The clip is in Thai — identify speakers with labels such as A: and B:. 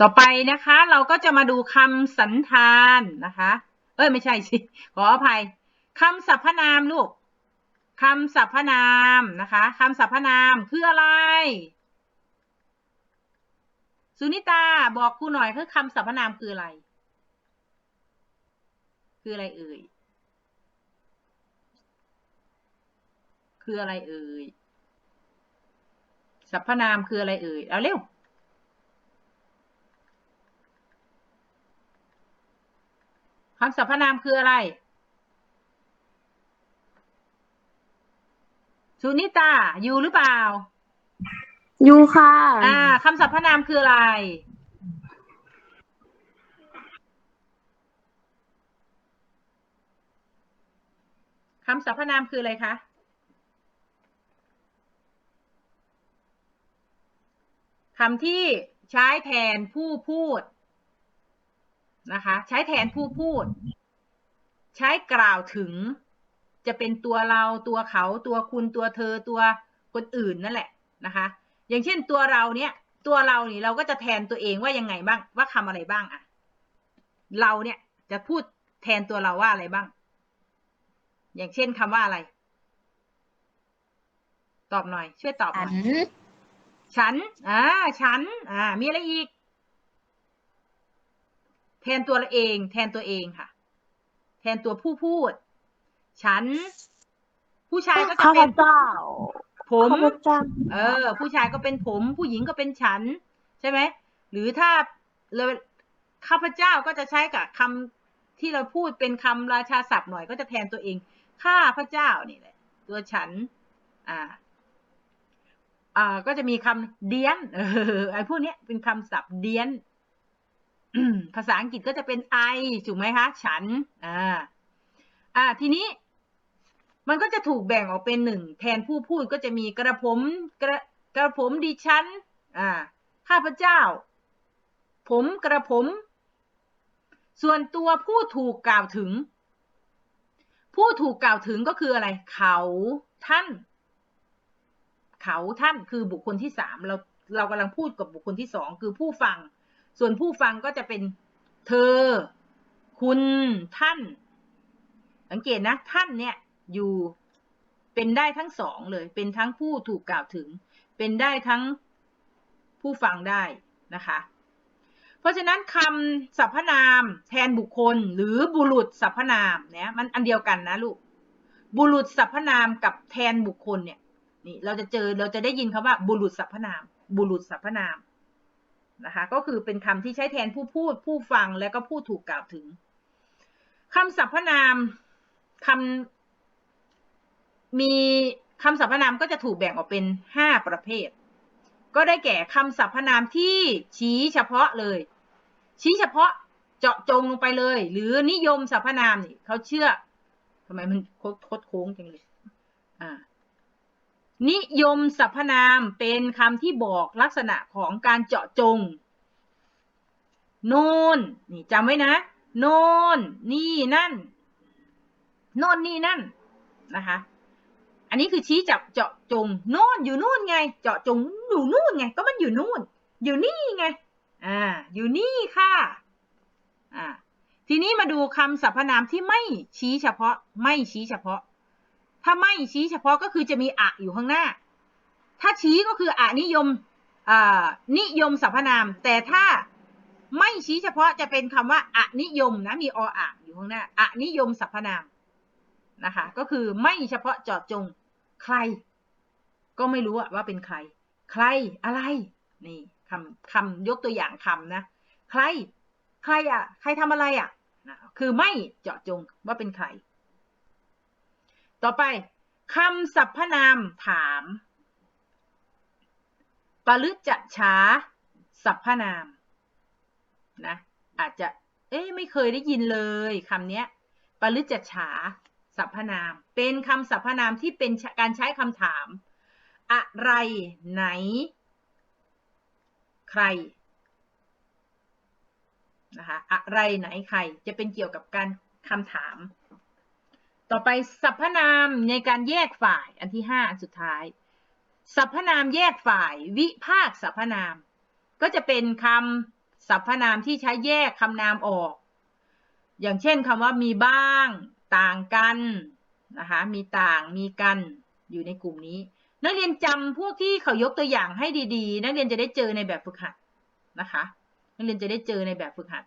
A: ต่อไปนะคะ เราก็จะมาดูคำสันธานนะคะ เอ้ยไม่ใช่สิ ขออภัยคำสรรพนามลูกคำสรรพนามนะคะคำสรรพนามคืออะไร สุนิตาบอกครูหน่อยคือคำสรรพนามคืออะไร คืออะไรเอ่ย คืออะไรเอ่ยสรรพนามคืออะไรเอ่ย เอาเร็ว คำสรรพนามคืออะไร สุนิตา อยู่หรือเปล่า
B: ยูค่ะ
A: อ่าคำสรรพนามคืออะไร คำสรรพนามคืออะไรคะคำที่ใช้แทนผู้พูด นะคะ ใช้แทนผู้พูด ใช้กล่าวถึง จะเป็นตัวเราตัวเขาตัวคุณตัวเธอตัวคนอื่นนั่นแหละนะคะ อย่างเช่นตัวเราเนี่ยตัวเรานี่เราก็จะแทนตัวเองว่ายังไงบ้าง ว่าคำอะไรบ้างอะเราเนี่ยจะพูดแทนตัวเราว่าอะไรบ้าง อย่างเช่นคำว่าอะไร ตอบหน่อย ช่วยตอบห
B: ฉั
A: น่อนยฉัน อ่า ฉัน อ่า มีอะไรอีก แทนตัวเราเอง แทนตัวเองค่ะ แทนตัวผู้พูด ฉัน ผู้ชายก็จะ
B: ข้าพ
A: เป็น
B: เจ้า
A: ผม
B: ข้าพเจ้า
A: เออ ผู้ชายก็เป็นผม ผู้หญิงก็เป็นฉัน ใช่ไหมหรือถ้าเราข้าพเจ้าก็จะใช้กับคำที่เราพูดเป็นคำราชาศัพท์หน่อยก็จะแทนตัวเองข้าพเจ้านี่แหละ ตัวฉัน อ่า อ่า ก็จะมีคำเดียน เออไอ้พวกเนี้ยเป็นคำศัพท์เดียน ภาษาอังกฤษก็จะเป็นไอถูกไหมคะ ฉัน อ่า อ่า ทีนี้ มันก็จะถูกแบ่งออกเป็นหนึ่งแทนผู้พูดก็จะมีกระผม กระกระผมดิฉัน อ่า ข้าพเจ้า ผมกระผม ส่วนตัวผู้ถูกกล่าวถึง ผู้ถูกกล่าวถึงก็คืออะไร เขาท่าน เขาท่านคือบุคคลที่สามเราเรากำลังพูดกับบุคคลที่สองคือผู้ฟัง ส่วนผู้ฟังก็จะเป็นเธอ คุณท่าน สังเกตนะ ท่านเนี่ยอยู่เป็นได้ทั้งสองเลย เป็นทั้งผู้ถูกกล่าวถึง เป็นได้ทั้งผู้ฟังได้นะคะ เพราะฉะนั้นคำสรรพนามแทนบุคคลหรือบุรุษสรรพนามเนี่ยมันอันเดียวกันนะลูก บุรุษสรรพนามกับแทนบุคคลเนี่ยนี่เราจะเจอเราจะได้ยินคำว่าบุรุษสรรพนาม บุรุษสรรพนาม นะคะ ก็คือเป็นคำที่ใช้แทนผู้พูด ผู้ฟังและก็ผู้ถูกกล่าวถึงคำสรรพนามคำมีคำสรรพนามก็จะถูกแบ่งออกเป็นห้าประเภท ก็ได้แก่คำสรรพนามที่ชี้เฉพาะเลย ชี้เฉพาะเจาะจงลงไปเลย หรือนิยมสรรพนามนี่เขาเชื่อทำไมมันโคตรโคตรโค้งจังเลยอ่า นิยมสรรพนามเป็นคำที่บอกลักษณะของการเจาะจง โน่นนี่จำไว้นะ โน่นนี่นั่น โน่นนี่นั่นนะคะ อันนี้คือชี้จับเจาะจง โน่นอยู่นู่นไง เจาะจงอยู่นู่นไง ก็มันอยู่นู่น อยู่นี่ไง อ่า อยู่นี่ค่ะ อ่า ทีนี้มาดูคำสรรพนามที่ไม่ชี้เฉพาะ ไม่ชี้เฉพาะ ถ้าไม่ชี้เฉพาะก็คือจะมีอะอยู่ข้างหน้า ถ้าชี้ก็คืออะนิยมอ่านิยมสรรพนาม แต่ถ้าไม่ชี้เฉพาะจะเป็นคำว่าอะนิยมนะมีออะอยู่ข้างหน้าอะนิยมสรรพนามนะคะก็คือไม่เฉพาะเจาะจงใคร ก็ไม่รู้ว่าเป็นใคร ใครอะไรนี่คำคำยกตัวอย่างคำนะใคร ใครอะ ใครทำอะไรอะคือไม่เจาะจงว่าเป็นใคร ต่อไปคำสรรพนามถามปลึจะช้าสรรพนามนะอาจจะเอ๊ไม่เคยได้ยินเลยคำนี้ปลึจะฉาสรรพนาม เป็นคำสรรพนามที่เป็นการใช้คำถาม อะไรไหน ใครนะคะอะไรไหนใครจะเป็นเกี่ยวกับการคำถาม ต่อไปสรรพนามในการแยกฝ่ายอันที่ห้าอันสุดท้ายสรรพนามแยกฝ่าย วิภาคสรรพนาม ก็จะเป็นคำสรรพนามที่ใช้แยกคำนามออก อย่างเช่นคำว่ามีบ้าง ต่างกันนะคะมีต่างมีกันอยู่ในกลุ่มนี้ นักเรียนจำพวกที่เขายกตัวอย่างให้ดีๆ นักเรียนจะได้เจอในแบบฝึกหัดนะคะ นักเรียนจะได้เจอในแบบฝึกหัด